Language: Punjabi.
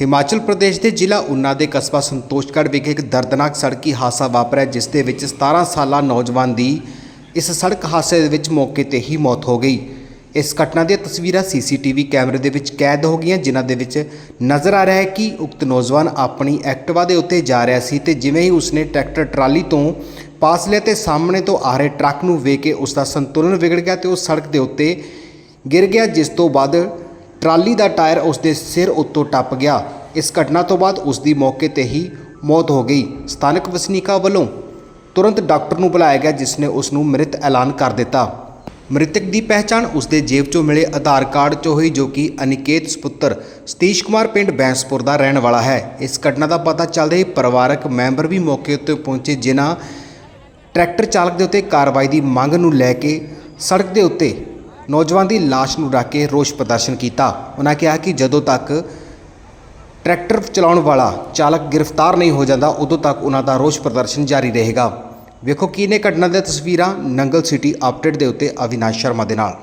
ਹਿਮਾਚਲ ਪ੍ਰਦੇਸ਼ ਦੇ ਜ਼ਿਲ੍ਹਾ ਉਨਾ ਦੇ ਕਸਬਾ ਸੰਤੋਸ਼ਗੜ੍ਹ ਵਿਖੇ ਇੱਕ ਦਰਦਨਾਕ ਸੜਕੀ ਹਾਦਸਾ ਵਾਪਰਿਆ, ਜਿਸ ਦੇ ਵਿੱਚ 17 ਸਾਲਾ ਨੌਜਵਾਨ ਦੀ ਇਸ ਸੜਕ ਹਾਦਸੇ ਦੇ ਵਿੱਚ ਮੌਕੇ ਤੇ ਹੀ ਮੌਤ ਹੋ ਗਈ। ਇਸ ਘਟਨਾ ਦੀਆਂ ਤਸਵੀਰਾਂ ਸੀਸੀਟੀਵੀ ਕੈਮਰੇ ਦੇ ਵਿੱਚ ਕੈਦ ਹੋ ਗਈਆਂ, ਜਿਨ੍ਹਾਂ ਦੇ ਵਿੱਚ ਨਜ਼ਰ ਆ ਰਿਹਾ ਹੈ ਕਿ ਉਕਤ ਨੌਜਵਾਨ ਆਪਣੀ ਐਕਟਿਵਾ ਦੇ ਉੱਤੇ ਜਾ ਰਿਹਾ ਸੀ ਤੇ ਜਿਵੇਂ ਹੀ ਉਸਨੇ ਟਰੈਕਟਰ ਟਰਾਲੀ ਤੋਂ ਪਾਸ ਲਿਆ ਤੇ ਸਾਹਮਣੇ ਤੋਂ ਆ ਰਹੇ ਟਰੱਕ ਨੂੰ ਵੇਖ ਕੇ ਉਸ ਦਾ ਸੰਤੁਲਨ ਵਿਗੜ ਗਿਆ ਤੇ ਉਹ ਸੜਕ ਦੇ ਉੱਤੇ ਗਿਰ ਗਿਆ, ਜਿਸ ਤੋਂ ਬਾਅਦ ਟਰਾਲੀ ਦਾ ਟਾਇਰ ਉਸ ਦੇ ਸਿਰ ਉੱਤੋਂ ਟੱਪ ਗਿਆ। ਇਸ ਘਟਨਾ ਤੋਂ ਬਾਅਦ ਉਸ ਦੀ ਮੌਕੇ ਤੇ ਹੀ ਮੌਤ ਹੋ ਗਈ। ਸਥਾਨਕ ਵਸਨੀਕਾਂ ਵੱਲੋਂ ਤੁਰੰਤ ਡਾਕਟਰ ਨੂੰ ਬੁਲਾਇਆ ਗਿਆ, ਜਿਸ ਨੇ ਉਸ ਨੂੰ ਮ੍ਰਿਤ ਐਲਾਨ ਕਰ ਦਿੱਤਾ। ਮ੍ਰਿਤਕ ਦੀ ਪਹਿਚਾਣ ਉਸ ਦੇ ਜੇਬ 'ਚੋਂ ਮਿਲੇ ਆਧਾਰ ਕਾਰਡ 'ਚੋਂ ਹੋਈ, ਜੋ ਕਿ ਅਨਿਕੇਤ ਸੁਪੁੱਤਰ ਸਤੀਸ਼ ਕੁਮਾਰ ਪਿੰਡ ਬੈਂਸਪੁਰ ਦਾ ਰਹਿਣ ਵਾਲਾ ਹੈ। ਇਸ ਘਟਨਾ ਦਾ ਪਤਾ ਚੱਲਦੇ ਹੀ ਪਰਿਵਾਰਕ ਮੈਂਬਰ ਵੀ ਮੌਕੇ ਉੱਤੇ ਪਹੁੰਚੇ, ਜਿਨ੍ਹਾਂ ਟਰੈਕਟਰ ਚਾਲਕ ਦੇ ਉੱਤੇ ਕਾਰਵਾਈ ਦੀ ਮੰਗ ਨੂੰ ਲੈ ਕੇ ਸੜਕ ਦੇ ਉੱਤੇ ਨੌਜਵਾਨ ਦੀ ਲਾਸ਼ ਨੂੰ ਰੱਖ ਕੇ ਰੋਸ ਪ੍ਰਦਰਸ਼ਨ ਕੀਤਾ। ਉਹਨਾਂ ਕਿਹਾ ਕਿ ਜਦੋਂ ਤੱਕ ਟਰੈਕਟਰ ਚਲਾਉਣ ਵਾਲਾ ਚਾਲਕ ਗ੍ਰਿਫਤਾਰ ਨਹੀਂ ਹੋ ਜਾਂਦਾ, ਉਦੋਂ ਤੱਕ ਉਹਨਾਂ ਦਾ ਰੋਸ ਪ੍ਰਦਰਸ਼ਨ ਜਾਰੀ ਰਹੇਗਾ। ਵੇਖੋ ਕੀ ਨੇ ਘਟਨਾ ਦੀਆਂ ਤਸਵੀਰਾਂ ਨੰਗਲ ਸਿਟੀ ਅਪਡੇਟ ਦੇ ਉੱਤੇ ਅਵਿਨਾਸ਼ ਸ਼ਰਮਾ ਦੇ ਨਾਲ।